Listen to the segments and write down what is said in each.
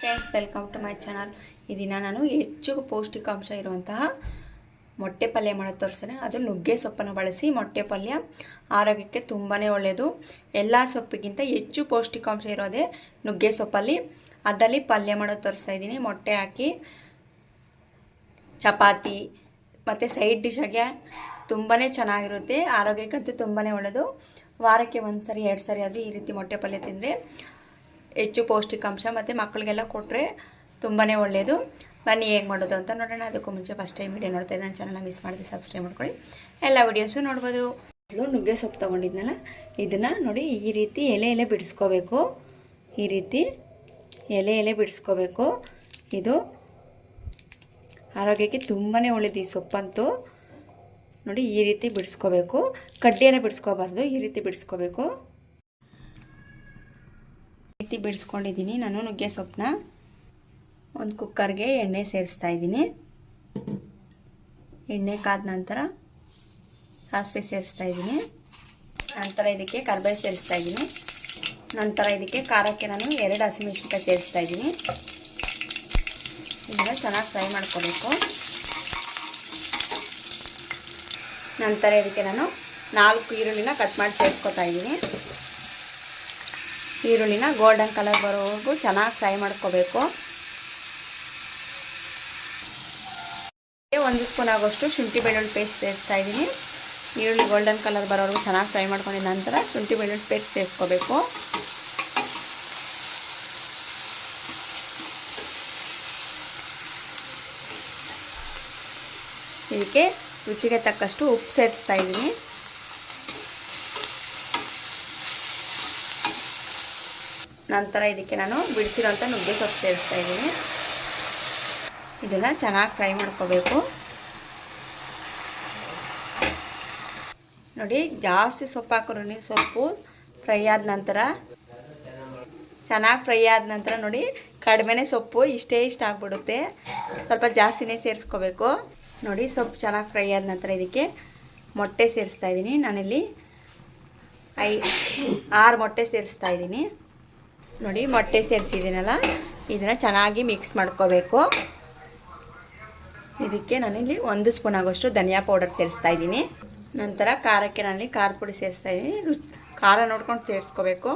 Friends welcome to my channel ಈ ದಿನ ನಾನು ಹೆಚ್ಚು ಪೌಷ್ಟಿಕಾಂಶ ಇರುವಂತಹ ಮೊಟ್ಟೆ ಪಲ್ಯ ಮಾಡೋದು ತೋರಿಸ್ತೇನೆ ಅದು ನುಗ್ಗೆ ಸೊಪ್ಪನ್ನು ಬಳಸಿ ಮೊಟ್ಟೆ ಪಲ್ಯ ಆರೋಗ್ಯಕ್ಕೆ ತುಂಬಾ ಒಳ್ಳೆಯದು ಎಲ್ಲ ಸೊಪ್ಪಿಗಿಂತ ಹೆಚ್ಚು ಪೌಷ್ಟಿಕಾಂಶ ಇರೋದೇ ನುಗ್ಗೆ ಸೊಪ್ಪಲ್ಲಿ. ಅದರಲ್ಲಿ ಪಲ್ಯ ಮಾಡೋದು ತೋರಿಸ್ತಾ ಇದ್ದೀನಿ. ಮೊಟ್ಟೆ ಹಾಕಿ, ಚಪಾತಿ ಮತ್ತು ಸೈಡ್ ಡಿಶಾಗೆ ತುಂಬಾ ಚೆನ್ನಾಗಿರುತ್ತೆ. ಆರೋಗ್ಯಕ್ಕಂತೂ ತುಂಬಾ ಒಳ್ಳೆಯದು ವಾರಕ್ಕೆ ಒಂದು ಸರಿ ಎರಡು ಸರಿ ಆದರೂ ಈ ರೀತಿ ಮೊಟ್ಟೆ ಪಲ್ಯ ತಿಂದರೆ ಹೆಚ್ಚು ಪೌಷ್ಟಿಕಾಂಶ ಮತ್ತು ಮಕ್ಕಳಿಗೆಲ್ಲ ಕೊಟ್ಟರೆ ತುಂಬಾ ಒಳ್ಳೆಯದು ಬನ್ನಿ ಹೇಗೆ ಮಾಡೋದು ಅಂತ ನೋಡೋಣ. ಅದಕ್ಕೂ ಮುಂಚೆ ಫಸ್ಟ್ ಟೈಮ್ ವೀಡಿಯೋ ನೋಡ್ತಾರೆ ನನ್ನ ಚಾನಲ್ನ ಮಿಸ್ ಮಾಡಿದೆ ಸಬ್ಸ್ಕ್ರೈಬ್ ಮಾಡ್ಕೊಳ್ಳಿ. ಎಲ್ಲ ವೀಡಿಯೋಸು ನೋಡ್ಬೋದು. ನುಗ್ಗೆ ಸೊಪ್ಪು ತೊಗೊಂಡಿದ್ನಲ್ಲ, ಇದನ್ನು ನೋಡಿ ಈ ರೀತಿ ಎಲೆ ಎಲೆ ಬಿಡಿಸ್ಕೋಬೇಕು. ಈ ರೀತಿ ಎಲೆ ಎಲೆ ಬಿಡಿಸ್ಕೋಬೇಕು. ಇದು ಆರೋಗ್ಯಕ್ಕೆ ತುಂಬಾ ಒಳ್ಳೆಯದು ಈ ಸೊಪ್ಪಂತೂ. ನೋಡಿ ಈ ರೀತಿ ಬಿಡಿಸ್ಕೋಬೇಕು. ಕಡ್ಡಿಯನ್ನು ಬಿಡಿಸ್ಕೋಬಾರ್ದು, ಈ ರೀತಿ ಬಿಡಿಸ್ಕೋಬೇಕು. ರೀತಿ ಬಿಡಿಸ್ಕೊಂಡಿದ್ದೀನಿ, ನಾನು ನುಗ್ಗೆ ಸೊಪ್ಪನ್ನ. ಒಂದು ಕುಕ್ಕರ್ಗೆ ಎಣ್ಣೆ ಸೇರಿಸ್ತಾ ಇದ್ದೀನಿ. ಎಣ್ಣೆ ಕಾದ ನಂತರ ಸಾಸಿವೆ ಸೇರಿಸ್ತಾ ಇದ್ದೀನಿ. ನಂತರ ಇದಕ್ಕೆ ಕರ್ಬೇವು ಸೇರಿಸ್ತಾ ಇದ್ದೀನಿ. ನಂತರ ಇದಕ್ಕೆ ಖಾರಕ್ಕೆ ನಾನು ಎರಡು ಹಸಿಮೆಣಸಿನ್ಕಾಯಿ ಸೇರಿಸ್ತಾ ಇದ್ದೀನಿ. ಇದನ್ನ ಚೆನ್ನಾಗಿ ಫ್ರೈ ಮಾಡ್ಕೋಬೇಕು. ನಂತರ ಇದಕ್ಕೆ ನಾನು ನಾಲ್ಕು ಈರುಳ್ಳಿನ ಕಟ್ ಮಾಡಿ ಸೇರಿಸ್ಕೊತಾ ಇದ್ದೀನಿ. ಈರುಳ್ಳಿನ ಗೋಲ್ಡನ್ ಕಲರ್ ಬರೋವರೆಗೂ ಚೆನ್ನಾಗಿ ಫ್ರೈ ಮಾಡ್ಕೋಬೇಕು. ಒಂದು ಸ್ಪೂನ್ ಆಗೋಷ್ಟು ಶುಂಠಿ ಬೆಳ್ಳುಳ್ಳಿ ಪೇಸ್ಟ್ ಸೇರಿಸ್ತಾ ಇದ್ದೀನಿ. ಈರುಳ್ಳಿ ಗೋಲ್ಡನ್ ಕಲರ್ ಬರೋವರೆಗೂ ಚೆನ್ನಾಗಿ ಫ್ರೈ ಮಾಡ್ಕೊಂಡಿದ್ದ ನಂತರ ಶುಂಠಿ ಬೆಳ್ಳುಳ್ಳಿ ಪೇಸ್ಟ್ ಸೇರಿಸ್ಕೋಬೇಕು. ಇದಕ್ಕೆ ರುಚಿಗೆ ತಕ್ಕಷ್ಟು ಉಪ್ಪು ಸೇರಿಸ್ತಾ ಇದ್ದೀನಿ. ನಂತರ ಇದಕ್ಕೆ ನಾನು ಬಿಡಿಸಿರೋಂಥ ನುಗ್ಗೆ ಸೊಪ್ಪು ಸೇರಿಸ್ತಾ ಇದ್ದೀನಿ. ಇದನ್ನು ಚೆನ್ನಾಗಿ ಫ್ರೈ ಮಾಡ್ಕೋಬೇಕು. ನೋಡಿ, ಜಾಸ್ತಿ ಸೊಪ್ಪು ಹಾಕೋರು ಸೊಪ್ಪು ಫ್ರೈ ಆದ ನಂತರ, ಚೆನ್ನಾಗಿ ಫ್ರೈ ಆದ ನಂತರ ನೋಡಿ, ಕಡಿಮೆನೇ ಸೊಪ್ಪು ಇಷ್ಟೇ ಇಷ್ಟ ಆಗಿಬಿಡುತ್ತೆ. ಸ್ವಲ್ಪ ಜಾಸ್ತಿನೇ ಸೇರಿಸ್ಕೋಬೇಕು. ನೋಡಿ, ಸೊಪ್ಪು ಚೆನ್ನಾಗಿ ಫ್ರೈ ಆದ ನಂತರ ಇದಕ್ಕೆ ಮೊಟ್ಟೆ ಸೇರಿಸ್ತಾ ಇದ್ದೀನಿ. ನಾನಿಲ್ಲಿ ಐ, ಆರು ಮೊಟ್ಟೆ ಸೇರಿಸ್ತಾ ಇದ್ದೀನಿ. ನೋಡಿ, ಮೊಟ್ಟೆ ಸೇರಿಸಿದ್ದೀನಲ್ಲ? ಇದನ್ನು ಚೆನ್ನಾಗಿ ಮಿಕ್ಸ್ ಮಾಡ್ಕೋಬೇಕು. ಇದಕ್ಕೆ ನಾನಿಲ್ಲಿ ಒಂದು ಸ್ಪೂನ್ ಆಗೋಷ್ಟು ಧನಿಯಾ ಪೌಡರ್ ಸೇರಿಸ್ತಾ ಇದ್ದೀನಿ. ನಂತರ ಖಾರಕ್ಕೆ ನಾನಿಲ್ಲಿ ಖಾರದ ಪುಡಿ ಸೇರಿಸ್ತಾ ಇದ್ದೀನಿ. ಖಾರ ನೋಡ್ಕೊಂಡು ಸೇರಿಸ್ಕೋಬೇಕು.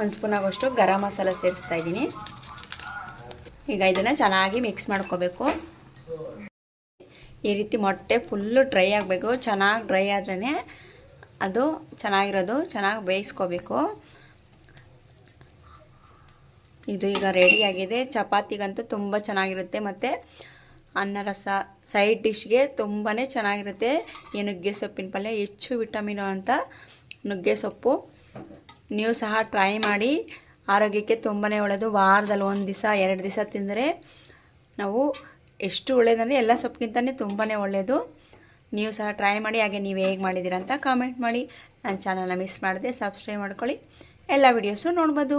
ಒಂದು ಸ್ಪೂನ್ ಆಗೋಷ್ಟು ಗರಂ ಮಸಾಲ ಸೇರಿಸ್ತಾ ಇದ್ದೀನಿ. ಈಗ ಇದನ್ನು ಚೆನ್ನಾಗಿ ಮಿಕ್ಸ್ ಮಾಡ್ಕೋಬೇಕು. ಈ ರೀತಿ ಮೊಟ್ಟೆ ಫುಲ್ಲು ಡ್ರೈ ಆಗಬೇಕು. ಚೆನ್ನಾಗಿ ಡ್ರೈ ಆದ್ರೇ ಅದು ಚೆನ್ನಾಗಿರೋದು, ಚೆನ್ನಾಗಿ ಬೇಯಿಸ್ಕೋಬೇಕು. ಇದು ಈಗ ರೆಡಿಯಾಗಿದೆ ಚಪಾತಿಗಂತೂ ತುಂಬ ಚೆನ್ನಾಗಿರುತ್ತೆ ಮತ್ತು ಅನ್ನ ರಸ ಸೈಡ್ ಡಿಶ್ಗೆ ತುಂಬಾ ಚೆನ್ನಾಗಿರುತ್ತೆ. ಈ ನುಗ್ಗೆ ಸೊಪ್ಪಿನ ಪಲ್ಯ ಹೆಚ್ಚು ವಿಟಮಿನ್ ಅಂತ ನುಗ್ಗೆ ಸೊಪ್ಪು. ನೀವು ಸಹ ಟ್ರೈ ಮಾಡಿ. ಆರೋಗ್ಯಕ್ಕೆ ತುಂಬಾ ಒಳ್ಳೆಯದು ವಾರದಲ್ಲಿ ಒಂದು ದಿವಸ, ಎರಡು ದಿವಸ ತಿಂದರೆ ನಾವು ಎಷ್ಟು ಒಳ್ಳೆಯದಂದರೆ ಎಲ್ಲ ಸೊಪ್ಪಿಗಿಂತಲೇ ತುಂಬಾ ಒಳ್ಳೆಯದು ನೀವು ಸಹ ಟ್ರೈ ಮಾಡಿ. ಹಾಗೆ ನೀವು ಹೇಗೆ ಮಾಡಿದ್ದೀರ ಅಂತ ಕಾಮೆಂಟ್ ಮಾಡಿ. ನನ್ನ ಚಾನಲ್ನ ಮಿಸ್ ಮಾಡಿದೆ ಸಬ್ಸ್ಕ್ರೈಬ್ ಮಾಡ್ಕೊಳ್ಳಿ. ಎಲ್ಲ ವಿಡಿಯೋಸು ನೋಡ್ಬೋದು.